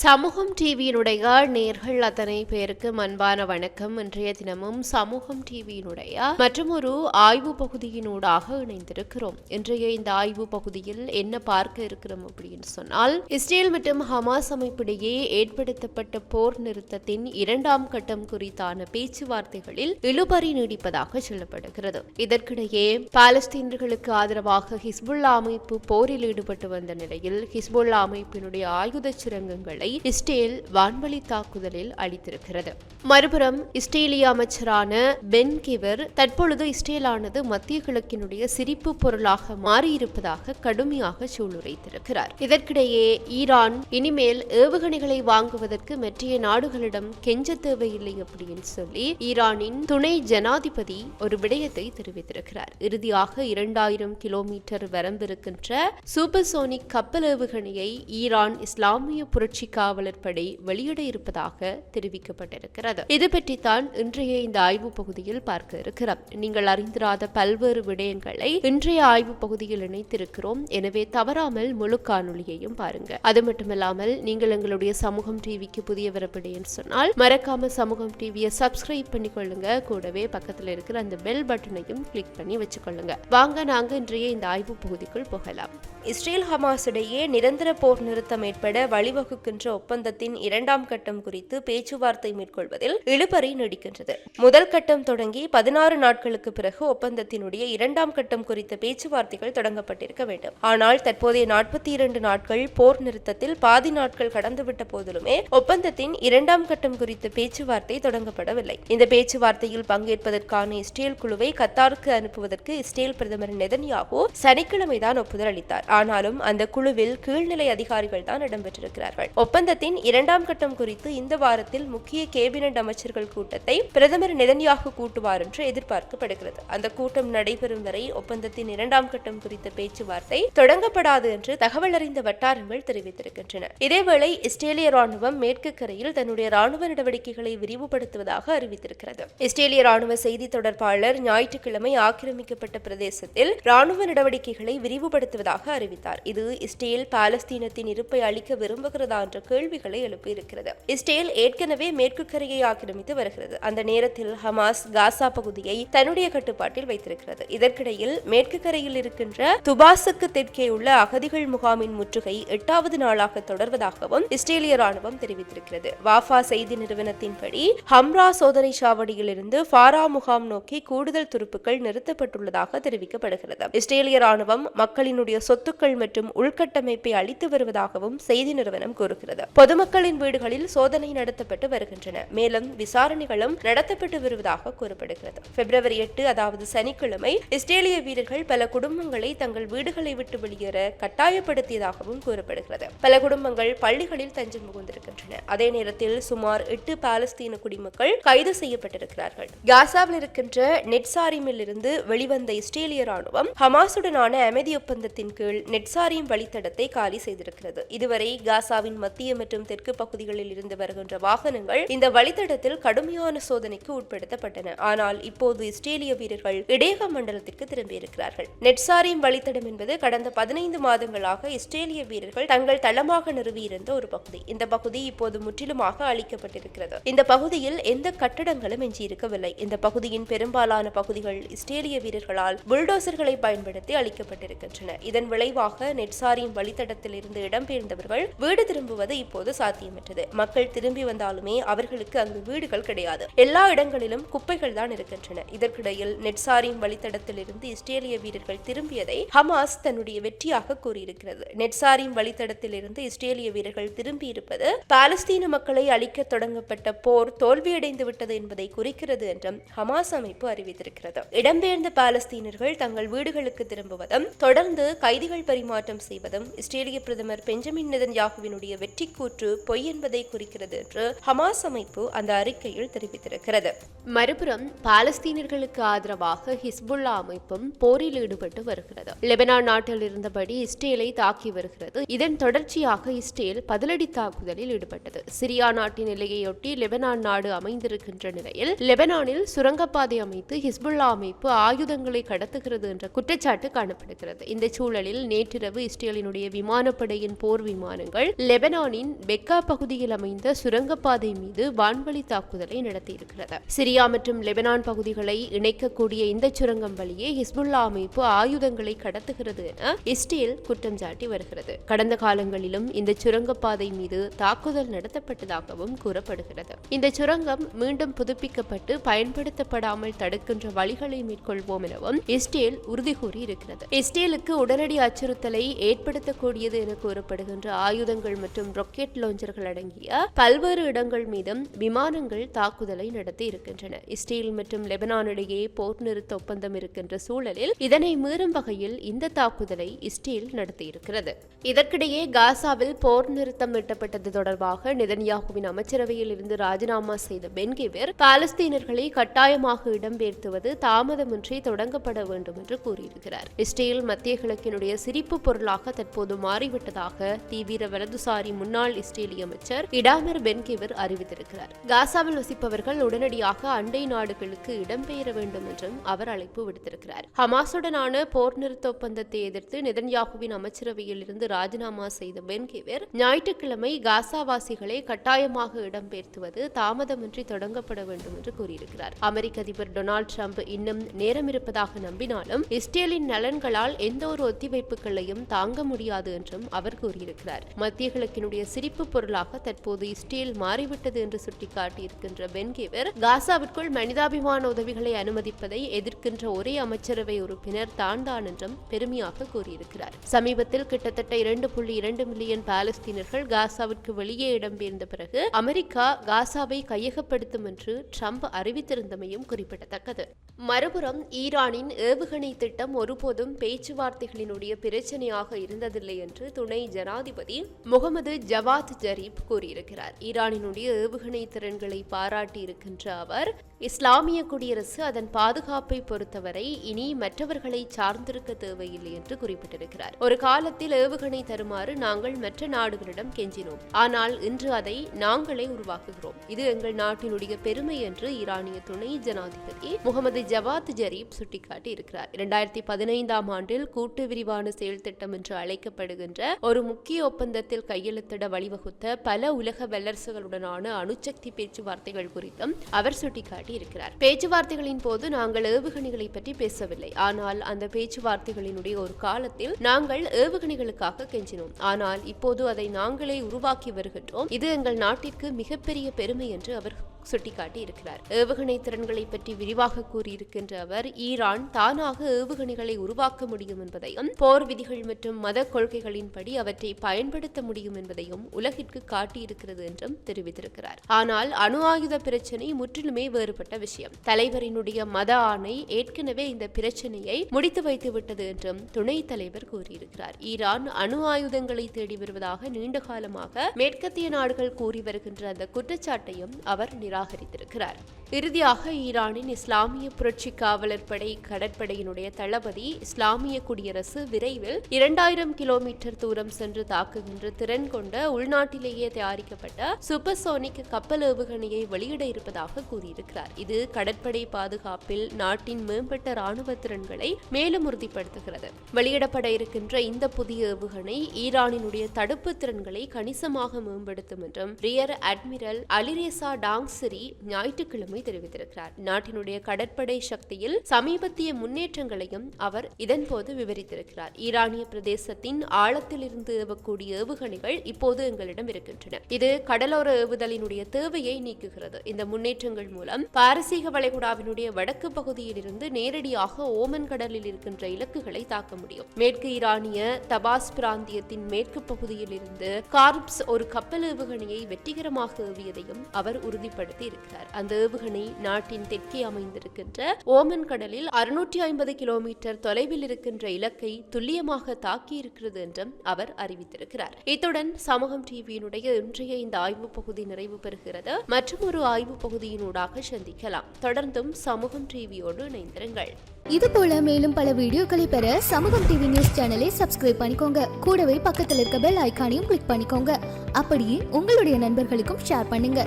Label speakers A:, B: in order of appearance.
A: சமூகம் டிவியினுடைய நேர்கள் அத்தனை பேருக்கு அன்பான வணக்கம். இன்றைய தினமும் சமூகம் டிவியினுடைய மற்றும் ஒரு ஆய்வு பகுதியினூடாக இணைந்திருக்கிறோம். இன்றைய இந்த ஆய்வு பகுதியில் என்ன பார்க்க இருக்கிறோம் அப்படின்னு சொன்னால் இஸ்ரேல் மற்றும் ஹமாஸ் அமைப்பிடையே ஏற்படுத்தப்பட்ட போர் நிறுத்தத்தின் இரண்டாம் கட்டம் குறித்தான பேச்சுவார்த்தைகளில் இழுபறி நீடிப்பதாக சொல்லப்படுகிறது. இதற்கிடையே பாலஸ்தீனர்களுக்கு ஆதரவாக ஹிஸ்புல்லா அமைப்பு போரில் ஈடுபட்டு வந்த நிலையில் ஹிஸ்புல்லா அமைப்பினுடைய ஆயுத சுரங்கங்கள் இஸ்ரேல் வான்வழி தாக்குதலில் அளித்திருக்கிறது மறுபுறம் இஸ்ரேலிய அமைச்சரான பென் கிவர் தற்பொழுது இஸ்ரேலானது மத்திய கிழக்கினுடைய சிரிப்பு பொருளாக மாறியிருப்பதாக கடுமையாக சூளுரைத்திருக்கிறார். இதற்கிடையே ஈரான் இனிமேல் ஏவுகணைகளை வாங்குவதற்கு மற்றைய நாடுகளிடம் கெஞ்ச தேவையில்லை அப்படின்னு சொல்லி ஈரானின் துணை ஜனாதிபதி ஒரு விடயத்தை தெரிவித்திருக்கிறார். இறுதியாக இரண்டாயிரம் கிலோமீட்டர் வரம்பிருக்கின்ற சூப்பர்சோனிக் கப்பல் ஏவுகணையை ஈரான் இஸ்லாமிய புரட்சி காவலர் படை வெளியிட இருப்பதாக தெரிவிக்கப்பட்டிருக்கிறது. இது பற்றித்தான் இன்றைய இந்த ஆய்வு பகுதியில் பார்க்க இருக்கிறோம். நீங்கள் அறிந்திராத பல்வேறு விடயங்களை இன்றைய ஆய்வு பகுதியில் இணைத்திருக்கிறோம். எனவே தவறாமல் முழு காணொலியையும் பாருங்க. அது மட்டுமில்லாமல் நீங்கள் எங்களுடைய சமூகம் டிவிக்கு புதிய வரப்படின்னு சொன்னால் மறக்காம சமூகம் டிவியை சப்ஸ்கிரைப் பண்ணிக்கொள்ளுங்க. கூடவே பக்கத்தில் இருக்கிற அந்த பெல் பட்டனையும் கிளிக் பண்ணி வச்சுக்கொள்ளுங்க. வாங்க நாங்க இன்றைய இந்த ஆய்வு பகுதிக்குள் போகலாம்.
B: இஸ்ரேல் ஹமாஸ் இடையே நிரந்தர போர் நிறுத்தம் ஏற்பட வழிவகுக்கின்ற என்ற ஒப்பந்தத்தின் இரண்டாம் கட்டம் குறித்து பேச்சுவார்த்தை மேற்கொள்வதில் இழுபறி நீடிக்கின்றது. முதல் கட்டம் தொடங்கி பதினாறு நாட்களுக்கு பிறகு ஒப்பந்தத்தினுடைய இரண்டாம் கட்டம் குறித்த பேச்சுவார்த்தைகள் தொடங்கப்பட்டிருக்க வேண்டும். ஆனால் தற்போதைய நாற்பத்தி இரண்டு நாட்கள் போர் நிறுத்தத்தில் பாதி நாட்கள் கடந்துவிட்ட போதிலுமே ஒப்பந்தத்தின் இரண்டாம் கட்டம் குறித்த பேச்சுவார்த்தை தொடங்கப்படவில்லை. இந்த பேச்சுவார்த்தையில் பங்கேற்பதற்கான இஸ்ரேல் குழுவை கத்தாருக்கு அனுப்புவதற்கு இஸ்ரேல் பிரதமர் நெதன்யாகு சனிக்கிழமைதான் ஒப்புதல் அளித்தார். ஆனாலும் அந்த குழுவில் கீழ்நிலை அதிகாரிகள் தான் இடம்பெற்றிருக்கிறார்கள். ஒப்பந்தத்தின் இரண்டாம் கட்டம் குறித்து இந்த வாரத்தில் முக்கிய கேபினட் அமைச்சர்கள் கூட்டத்தை பிரதமர் நெதன்யாகு கூட்டுவார் என்று எதிர்பார்க்கப்படுகிறது. அந்த கூட்டம் நடைபெறும் வரை ஒப்பந்தத்தின் இரண்டாம் கட்டம் குறித்த பேச்சுவார்த்தை தொடங்கப்படாது என்று தகவல் அறிந்த வட்டாரங்கள் தெரிவித்திருக்கின்றன. இதேவேளை இஸ்ரேலிய ராணுவம் மேற்கு கரையில் தன்னுடைய ராணுவ நடவடிக்கைகளை விரிவுபடுத்துவதாக அறிவித்திருக்கிறது. இஸ்ரேலிய ராணுவ செய்தி தொடர்பாளர் ஞாயிற்றுக்கிழமை ஆக்கிரமிக்கப்பட்ட பிரதேசத்தில் ராணுவ நடவடிக்கைகளை விரிவுபடுத்துவதாக அறிவித்தார். இது இஸ்ரேல் பாலஸ்தீனத்தின் இருப்பை அளிக்க விரும்புகிறதா என்ற கேள்விகளை எழுப்பியிருக்கிறது. இஸ்ரேல் ஏற்கனவே மேற்கு கரையை ஆக்கிரமித்து வருகிறது. அந்த நேரத்தில் ஹமாஸ் காசா பகுதியை தன்னுடைய கட்டுப்பாட்டில் வைத்திருக்கிறது. இதற்கிடையில் மேற்கு கரையில் இருக்கின்ற துபாசுக்கு தெற்கே உள்ள அகதிகள் முகாமின் முற்றுகை எட்டாவது நாளாக தொடர்வதாகவும் இஸ்ரேலிய ராணுவம் தெரிவித்திருக்கிறது. வாஃபா செய்தி நிறுவனத்தின்படி ஹம்ரா சோதனை சாவடியில் இருந்து ஃபாரா முகாம் நோக்கி கூடுதல் துருப்புக்கள் நிறுத்தப்பட்டுள்ளதாக தெரிவிக்கப்படுகிறது. இஸ்ரேலிய ராணுவம் மக்களினுடைய சொத்துக்கள் மற்றும் உள்கட்டமைப்பை அளித்து வருவதாகவும் செய்தி நிறுவனம் கூறுகிறது. பொதுமக்களின் வீடுகளில் சோதனை நடத்தப்பட்டு வருகின்றன. மேலும் விசாரணைகளும் நடத்தப்பட்டு வருவதாக கூறப்படுகிறது. பிப்ரவரி எட்டு அதாவது சனிக்கிழமை இஸ்ரேலிய வீரர்கள் பல குடும்பங்களை தங்கள் வீடுகளை விட்டு வெளியேற கட்டாயப்படுத்தியதாகவும் கூறப்படுகிறது. பல குடும்பங்கள் பள்ளிகளில் தஞ்சம் புகுந்திருக்கின்றன. அதே நேரத்தில் சுமார் எட்டு பாலஸ்தீன குடிமக்கள் கைது செய்யப்பட்டிருக்கிறார்கள். காசாவில் இருக்கின்ற நெட்சாரிமில் இருந்து வெளிவந்த இஸ்ரேலிய ராணுவம் ஹமாசுடனான அமைதி ஒப்பந்தத்தின் கீழ் நெட்சாரியம் வழித்தடத்தை காலி செய்திருக்கிறது. இதுவரை காசாவின் மத்திய மற்றும் தெற்கு பகுதிகளில் இருந்து வருகின்ற வாகனங்கள் இந்த வழித்தடத்தில் கடுமையான சோதனைக்கு உட்படுத்தப்பட்டன. ஆனால் இப்போது இஸ்ரேலிய வீரர்கள் இடையக மண்டலத்திற்கு திரும்பியிருக்கிறார்கள். நெட்சாரியம் வழித்தடம் என்பது கடந்த பதினைந்து மாதங்களாக இஸ்ரேலிய வீரர்கள் தங்கள் தளமாக நிறுவியிருந்த ஒரு பகுதி. இந்த பகுதி இப்போது முற்றிலுமாக அழிக்கப்பட்டிருக்கிறது. இந்த பகுதியில் எந்த கட்டடங்களும் எஞ்சியிருக்கவில்லை. இந்த பகுதியின் பெரும்பாலான பகுதிகள் இஸ்ரேலிய வீரர்களால் புல்டோசர்களை பயன்படுத்தி அளிக்கப்பட்டிருக்கின்றன இதன் விளைவாக நெட்சாரியின் வழித்தடத்தில் இருந்து இடம்பெயர்ந்தவர்கள் வீடு திரும்புவது இப்போது சாத்தியமற்றது. மக்கள் திரும்பி வந்தாலுமே அவர்களுக்கு அங்கு வீடுகள் கிடையாது. எல்லா இடங்களிலும் குப்பைகள் தான் இருக்கின்றன. இதற்கிடையில் நெட்சாரின் வழித்தடத்திலிருந்து இஸ்ரேலிய வீரர்கள் திரும்பியதை ஹமாஸ் தன்னுடைய வெற்றியாக கூறியிருக்கிறது. நெட்சாரின் வழித்தடத்திலிருந்து இஸ்ரேலிய வீரர்கள் திரும்பியிருப்பது பாலஸ்தீன மக்களை அழிக்க தொடங்கப்பட்ட போர் தோல்வியடைந்து விட்டது என்பதை குறிக்கிறது என்றும் ஹமாஸ் அமைப்பு அறிவித்திருக்கிறது. இடம்பெயர்ந்த பாலஸ்தீனர்கள் தங்கள் வீடுகளுக்கு திரும்புவதும் தொடர்ந்து கைதிகள் பரிமாற்றம் செய்வதும் இஸ்ரேலிய பிரதமர் பெஞ்சமின் நெதன்யாகுவினுடைய வெற்றி கூற்று பொய் என்பதை குறிக்கிறது என்று ஹமாஸ் அமைப்பு அந்த அறிக்கையில் தெரிவித்திருக்கிறது.
A: மறுபுறம் பாலஸ்தீனர்களுக்கு ஆதரவாக ஹிஸ்புல்லா அமைப்பும் போரில் ஈடுபட்டு வருகிறது. லெபனான் நாட்டில் இருந்தபடி இஸ்ரேலை தாக்கி வருகிறது. இதன் தொடர்ச்சியாக இஸ்ரேல் பதிலடி தாக்குதலில் ஈடுபட்டது. சிரியா நாட்டின் எல்லையொட்டி லெபனான் நாடு அமைந்திருக்கின்ற நிலையில் லெபனானில் சுரங்கப்பாதை அமைத்து ஹிஸ்புல்லா அமைப்பு ஆயுதங்களை கடத்துகிறது என்ற குற்றச்சாட்டு காணப்படுகிறது. இந்த சூழலில் நேற்றிரவு இஸ்ரேலினுடைய விமானப்படையின் போர் விமானங்கள் லெபனான் ஈரானின் பெக்கா பகுதியில் அமைந்த சுரங்கப்பாதை மீது வான்வழி தாக்குதலை நடத்தியிருக்கிறது. சிரியா மற்றும் லெபனான் பகுதிகளை இணைக்கக்கூடிய இந்த சுரங்கம் வழியே ஹிஸ்புல்லா அமைப்பு ஆயுதங்களை கடத்துகிறது என இஸ்ரேல் குற்றம் சாட்டி வருகிறது. கடந்த காலங்களிலும் இந்த சுரங்கப்பாதை மீது தாக்குதல் நடத்தப்பட்டதாகவும் கூறப்படுகிறது. இந்த சுரங்கம் மீண்டும் புதுப்பிக்கப்பட்டு பயன்படுத்தப்படாமல் தடுக்கின்ற வழிகளை மேற்கொள்வோம் எனவும் இஸ்ரேல் உறுதி கூறியிருக்கிறது. இஸ்ரேலுக்கு உடனடி அச்சுறுத்தலை ஏற்படுத்தக்கூடியது என கூறப்படுகின்ற ஆயுதங்கள் மற்றும் ராக்கெட் லாஞ்சர்கள் அடங்கிய பல்வேறு இடங்கள் மீதும் விமானங்கள் தாக்குதலை நடத்தி இருக்கின்றன. இஸ்ரேல் மற்றும் லெபனான் இடையே போர் நிறுத்த ஒப்பந்தம் இருக்கின்ற சூழலில் இதனை மீறும் வகையில் இந்த தாக்குதலை இஸ்ரேல் நடத்தியிருக்கிறது இதற்கிடையே காசாவில் போர் நிறுத்தம் எட்டப்பட்டது தொடர்பாக நெதன்யாகுவின் அமைச்சரவையில் இருந்து ராஜினாமா செய்த பென்கிவிர் பாலஸ்தீனர்களை கட்டாயமாக இடம்பெயர்த்துவது தாமதமின்றி தொடங்கப்பட வேண்டும் என்று கூறியிருக்கிறார். இஸ்ரேல் மத்திய கிழக்கினுடைய சிரிப்பு பொருளாக தற்போது மாறிவிட்டதாக தீவிர வலதுசாரி முன்னாள் இஸ்ரேலிய அமைச்சர் இடாமர் பென்கிவிர் அறிவித்திருக்கிறார். காசாவில் வசிப்பவர்கள் உடனடியாக அண்டை நாடுகளுக்கு இடம்பெயர வேண்டும் என்றும் அவர் அழைப்பு விடுத்திருக்கிறார். ஹமாசுடனான போர் நிறுத்த ஒப்பந்தத்தை எதிர்த்து நெதன்யாகுவின் அமைச்சரவையில் இருந்து ராஜினாமா செய்த பென்கிவிர் ஞாயிற்றுக்கிழமை காசாவாசிகளை கட்டாயமாக இடம்பெயர்த்துவது தாமதமின்றி தொடங்கப்பட வேண்டும் என்று கூறியிருக்கிறார். அமெரிக்க அதிபர் டொனால்டு ட்ரம்ப் இன்னும் நேரம் இருப்பதாக நம்பினாலும் இஸ்ரேலின் நலன்களால் எந்த ஒரு ஒத்திவைப்புகளையும் தாங்க முடியாது என்றும் அவர் கூறியிருக்கிறார். மத்திய கிழக்கினுடைய சிரிப்பு பொருளாக தற்போது இஸ்ரேல் மாறிவிட்டது என்று சுட்டிக்காட்டியிருக்கின்ற பென்கேவர் காசாவிற்குள் மனிதாபிமான உதவிகளை அனுமதிப்பதை எதிர்க்கின்ற ஒரே அமைச்சரவை உறுப்பினர் தான் தான் என்றும் பெருமையாக கூறியிருக்கிறார். சமீபத்தில் கிட்டத்தட்ட இரண்டு புள்ளி இரண்டு மில்லியன் பாலஸ்தீனர்கள் காசாவிற்கு வெளியே இடம்பெயர்ந்த பிறகு அமெரிக்கா காசாவை கையகப்படுத்தும் என்று ட்ரம்ப் அறிவித்திருந்தமையும் குறிப்பிடத்தக்கது. மறுபுறம் ஈரானின் ஏவுகணை திட்டம் ஒருபோதும் பேச்சுவார்த்தைகளினுடைய பிரச்சனையாக இருந்ததில்லை என்று துணை ஜனாதிபதி முகமது ஜவாத் ஜரீப் கூறியிருக்கிறார். ஈரானினுடைய ஏவுகணை திறன்களை பாராட்டியிருக்கின்ற அவர் இஸ்லாமிய குடியரசு அதன் பாதுகாப்பை பொறுத்தவரை இனி மற்றவர்களை சார்ந்திருக்க தேவையில்லை என்று குறிப்பிட்டிருக்கிறார். ஒரு காலத்தில் ஏவுகணை தருமாறு நாங்கள் மற்ற நாடுகளிடம் கெஞ்சினோம். ஆனால் இன்று அதை நாங்களே உருவாக்குகிறோம். இது எங்கள் நாட்டினுடைய பெருமை என்று ஈரானிய துணை ஜனாதிபதி முகமது ஜவாத் ஜரீப் சுட்டிக்காட்டி இருக்கிறார் இரண்டாயிரத்தி பதினைந்தாம் ஆண்டில் கூட்டு விரிவான செயல் திட்டம் என்று அழைக்கப்படுகின்ற ஒரு முக்கிய ஒப்பந்தத்தில் கையெழுத்து கையெழுத்திட வழிவகுத்த பல உலக வல்லரசுகளுடனான அணுசக்தி பேச்சுவார்த்தைகள் குறித்தும் அவர் சுட்டிக்காட்டி இருக்கிறார் பேச்சுவார்த்தைகளின் போது நாங்கள் ஏவுகணைகளை பற்றி பேசவில்லை. ஆனால் அந்த பேச்சுவார்த்தைகளினுடைய ஒரு காலத்தில் நாங்கள் ஏவுகணைகளுக்காக கெஞ்சினோம். ஆனால் இப்போது அதை நாங்களே உருவாக்கி வருகின்றோம். இது எங்கள் நாட்டிற்கு மிகப்பெரிய பெருமை என்று அவர் சுட்டிக்காட்டி இருக்கிறார் ஏவுகணை திறன்களை பற்றி விரிவாக கூறியிருக்கின்ற அவர் ஈரான் தானாக ஏவுகணைகளை உருவாக்க முடியும் என்பதையும் போர் விதிகள் மற்றும் மத கொள்கைகளின்படி அவற்றை பயன்படுத்த முடியும் என்பதையும் உலகிற்கு காட்டியிருக்கிறது என்றும் தெரிவித்திருக்கிறார். ஆனால் அணு ஆயுத பிரச்சினை முற்றிலுமே வேறுபட்ட விஷயம். தலைவரினுடைய மத ஆணை ஏற்கனவே இந்த பிரச்சனையை முடித்து வைத்து விட்டது என்றும் துணைத் தலைவர் கூறியிருக்கிறார். ஈரான் அணு ஆயுதங்களை தேடி வருவதாக நீண்ட காலமாக மேற்கத்திய நாடுகள் கூறி வருகின்ற அந்த குற்றச்சாட்டையும் அவர் நிராகரித்திருக்கிறார். இறுதியாக ஈரானின் இஸ்லாமிய புரட்சி காவலர் படை கடற்படையினுடைய தளபதி இஸ்லாமிய குடியரசு விரைவில் இரண்டாயிரம் கிலோமீட்டர் தூரம் சென்று தாக்குகின்ற திறன் கொண்ட உள்நாட்டிலேயே தயாரிக்கப்பட்ட சூப்பர்சோனிக் கப்பல் ஏவுகணையை வெளியிட இருப்பதாக கூறியிருக்கிறார். இது கடற்படை பாதுகாப்பில் நாட்டின் மேம்பட்ட ராணுவ திறன்களை மேலும் உறுதிப்படுத்துகிறது. வெளியிடப்பட இருக்கின்ற இந்த புதிய ஏவுகணை ஈரானினுடைய தடுப்பு திறன்களை கணிசமாக மேம்படுத்தும் என்றும் rear admiral Alireza Tangs Tangsiri ஞாயிற்றுக்கிழமை தெரிவித்திருக்கிறார். நாட்டினுடைய கடற்படை சக்தியில் சமீபத்திய முன்னேற்றங்களையும் அவர் இதன்போது விவரித்திருக்கிறார். ஈரானிய பிரதேசத்தின் ஆழத்தில் இருந்து ஏவக்கூடிய ஏவுகணைகள் இப்போது எங்களிடம் இருக்கின்றன. இது கடலோர ஏவுதலினுடைய தேவையை நீக்குகிறது. இந்த முன்னேற்றங்கள் மூலம் பாரசீக வளைகுடாவினுடைய வடக்கு பகுதியில் இருந்து நேரடியாக ஓமன் கடலில் இருக்கின்ற இலக்குகளை தாக்க முடியும். மேற்கு ஈரானிய தபாஸ் பிராந்தியத்தின் மேற்கு பகுதியில் இருந்து கார்ப்ஸ் ஒரு கப்பல் ஏவுகணையை வெற்றிகரமாக ஏவியதையும் அவர் உறுதிப்படுத்தி இருக்கிறார் அந்த ஏவுகணை நாட்டின் தெற்கே அமைந்திருக்கின்ற ஓமன் கடலில் அறுநூற்றி ஐம்பது கிலோமீட்டர் தொலைவில் இருக்கின்ற இலக்கை துல்லியமாக தாக்கி இருக்கிறது என்றும் அவர் அறிவித்திருக்கிறார். இத்துடன் சமூகம் டிவியினுடைய இன்றைய இந்த ஆய்வு பகுதி நிறைவு பெறுகிறது. மற்றும் ஒரு ஆய்வு பகுதியினூடாக சந்திக்கலாம். தொடர்ந்தும் சமூகம் டிவியோடு இணைந்திருங்கள்.
C: இது போல மேலும் பல வீடியோக்களை பெற சமூகம் டிவி நியூஸ் சேனலை சப்ஸ்கிரைப் பண்ணிக்கோங்க. கூடவே பக்கத்தில் இருக்க பெல் ஐகானையும் கிளிக் பண்ணிக்கோங்க. அப்படியே உங்களுடைய நண்பர்களுக்கும் ஷேர் பண்ணுங்க.